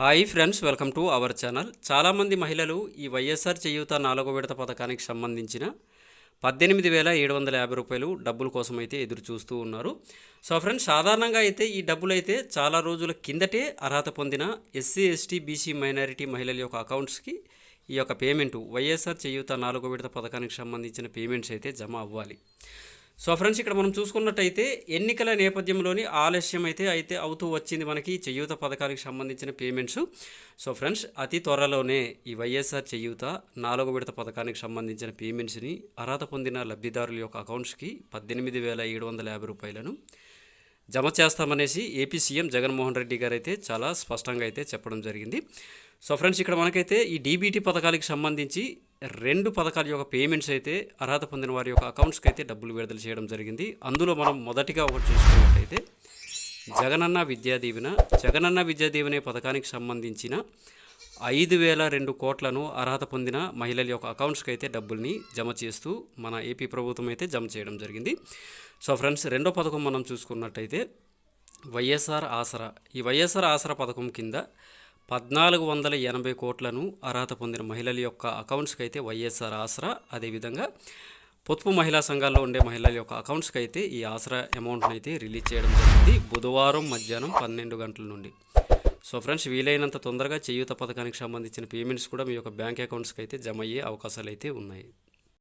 Hi friends welcome to our channel. చాలామంది మహిళలు ఈ వైఎస్ఆర్ చేయూత నాలుగో విడత పథకానికి సంబంధించిన పద్దెనిమిది వేల ఏడు వందల యాభై రూపాయలు డబ్బుల కోసం అయితే ఎదురు చూస్తూ ఉన్నారు. సో ఫ్రెండ్స్ సాధారణంగా అయితే ఈ డబ్బులు అయితే చాలా రోజుల కిందటే అర్హత పొందిన ఎస్సీ ఎస్టీ బీసీ మైనారిటీ మహిళల యొక్క అకౌంట్స్కి ఈ యొక్క పేమెంటు వైఎస్ఆర్ చేయూత నాలుగో విడత పథకానికి సంబంధించిన పేమెంట్స్ అయితే జమ అవ్వాలి. సో ఫ్రెండ్స్ ఇక్కడ మనం చూసుకున్నట్టయితే ఎన్నికల నేపథ్యంలోని ఆలస్యం అయితే అయితే అవుతూ వచ్చింది మనకి చేయూత పథకానికి సంబంధించిన పేమెంట్స్. సో ఫ్రెండ్స్ అతి త్వరలోనే ఈ వైఎస్ఆర్ చేయూత నాలుగో విడత పథకానికి సంబంధించిన పేమెంట్స్ని అర్హత పొందిన లబ్ధిదారుల యొక్క అకౌంట్స్కి పద్దెనిమిది వేల ఏడు వందల యాభై రూపాయలను జమ చేస్తామనేసి ఏపీ సీఎం జగన్మోహన్ రెడ్డి గారు అయితే చాలా స్పష్టంగా అయితే చెప్పడం జరిగింది. సో ఫ్రెండ్స్ ఇక్కడ మనకైతే ఈ డీబీటీ పథకాలకు సంబంధించి రెండు పథకాల యొక్క పేమెంట్స్ అయితే అర్హత పొందిన వారి యొక్క అకౌంట్స్కి అయితే డబ్బులు విడుదల చేయడం జరిగింది. అందులో మనం మొదటిగా ఒకటి చూసుకున్నట్టయితే జగనన్న విద్యా దీవెన జగనన్న విద్యాదీవెన పథకానికి సంబంధించిన ఐదు వేల రెండు కోట్లను అర్హత పొందిన మహిళల యొక్క అకౌంట్స్కి అయితే డబ్బుల్ని జమ చేస్తూ మన ఏపీ ప్రభుత్వం అయితే జమ చేయడం జరిగింది. సో ఫ్రెండ్స్ రెండో పథకం మనం చూసుకున్నట్టయితే వైఎస్ఆర్ ఆసరా. ఈ వైఎస్ఆర్ ఆసరా పథకం కింద పద్నాలుగు వందల ఎనభై కోట్లను అర్హత పొందిన మహిళల యొక్క అకౌంట్స్కి అయితే వైఎస్ఆర్ ఆసరా అదేవిధంగా పొదుపు మహిళా సంఘాల్లో ఉండే మహిళల యొక్క అకౌంట్స్కి అయితే ఈ ఆసరా అమౌంట్ని అయితే రిలీజ్ చేయడం జరిగింది బుధవారం మధ్యాహ్నం పన్నెండు గంటల నుండి. సో ఫ్రెండ్స్ వీలైనంత తొందరగా చేయూత పథకానికి సంబంధించిన పేమెంట్స్ కూడా మీ యొక్క బ్యాంక్ అకౌంట్స్కి అయితే జమ అయ్యే అవకాశాలు అయితే ఉన్నాయి.